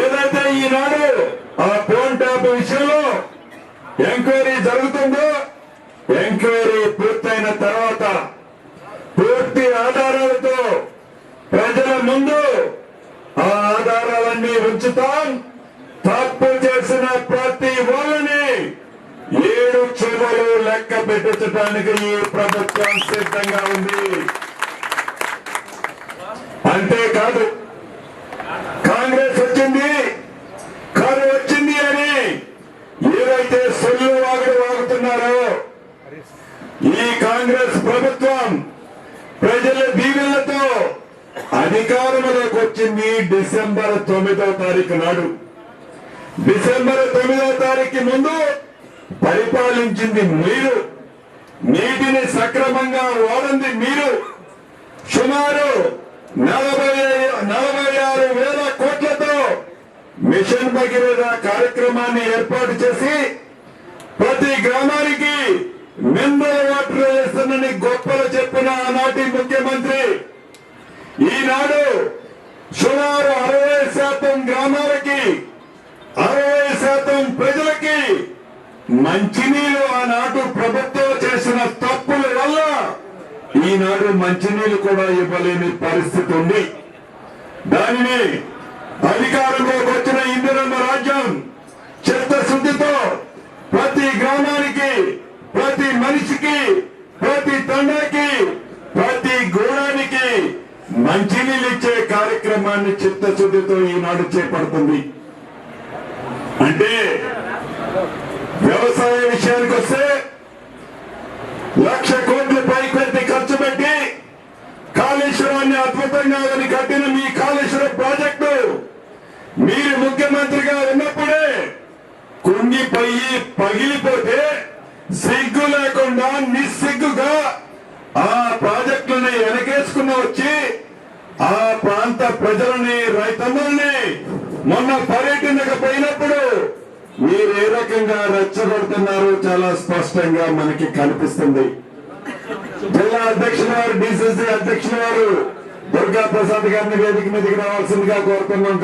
ఏదైతే ఈనాడు ఆ ఫోన్ ట్యాప్ విషయంలో ఎంక్వైరీ జరుగుతుందో ఎంక్వైరీ పూర్తయిన తర్వాత పూర్తి ఆధారాలతో ప్రజల ముందు ఆ ఆధారాలన్నీ ఉంచుతాం. తప్పు చేసిన ప్రతి వాళ్ళని ఏడు చెవులు లెక్క పెట్టించడానికి ఈ ప్రభుత్వం సిద్ధంగా ఉంది. అంతేకాదు కాంగ్రెస్ వచ్చింది కారు వచ్చింది అని ఏవైతే సొల్లు వాగుడు వాగుతున్నారో ఈ కాంగ్రెస్ ప్రభుత్వం ప్రజల దీవెనలతో అధికారంలోకి వచ్చింది డిసెంబర్ తొమ్మిదో తారీఖు నాడు. డిసెంబర్ తొమ్మిదో తారీఖు ముందు పరిపాలించింది మీరు. నీటిని సక్రమంగా వాడింది మీరు. సుమారు నలభై నలభై ఆరు వేల కోట్లతో మిషన్ భగీరథ కార్యక్రమాన్ని ఏర్పాటు చేసి ప్రతి గ్రామానికి ఆనాటి ముఖ్యమంత్రి. ఈనాడు సుమారు అరవై శాతం గ్రామాలకి అరవై శాతం ప్రజలకి మంచినీళ్ళు ఆనాడు ప్రభుత్వం చేసిన తప్పుల వల్ల ఈనాడు మంచినీళ్ళు కూడా ఇవ్వలేని పరిస్థితి ఉంది. దానిని అధికారంలోకి వచ్చిన ఇందిరమ్మ రాజ్యం చిత్తశుద్ధితో ప్రతి గ్రామానికి ప్రతి మనిషికి ప్రతి తండ్రికి మంచినీళ్ళు ఇచ్చే కార్యక్రమాన్ని చిత్తశుద్ధితో ఈనాడు చేపడుతుంది. అంటే వ్యవసాయ విషయానికి వస్తే లక్ష కోట్ల పైపెట్టి ఖర్చు పెట్టి కాళేశ్వరాన్ని అద్భుతంగా అని కట్టిన మీ కాళేశ్వరం ప్రాజెక్టు మీరు ముఖ్యమంత్రిగా ఉన్నప్పుడే కుంగిపోయి పగిలిపోతే సిగ్గు లేకుండా నిస్సి ఆ ప్రాజెక్టులని వెనకేసుకుని వచ్చి ఆ ప్రాంత ప్రజలని రైతన్నుల్ని మొన్న పర్యటనకు పోయినప్పుడు మీరు ఏ రకంగా రెచ్చగొడుతున్నారో? చాలా స్పష్టంగా మనకి కనిపిస్తుంది. జిల్లా అధ్యక్షుల వారు డిసిసి అధ్యక్షుల వారు దుర్గా ప్రసాద్ గారిని వేదిక మీదకి రావాల్సిందిగా కోరుతున్నాం.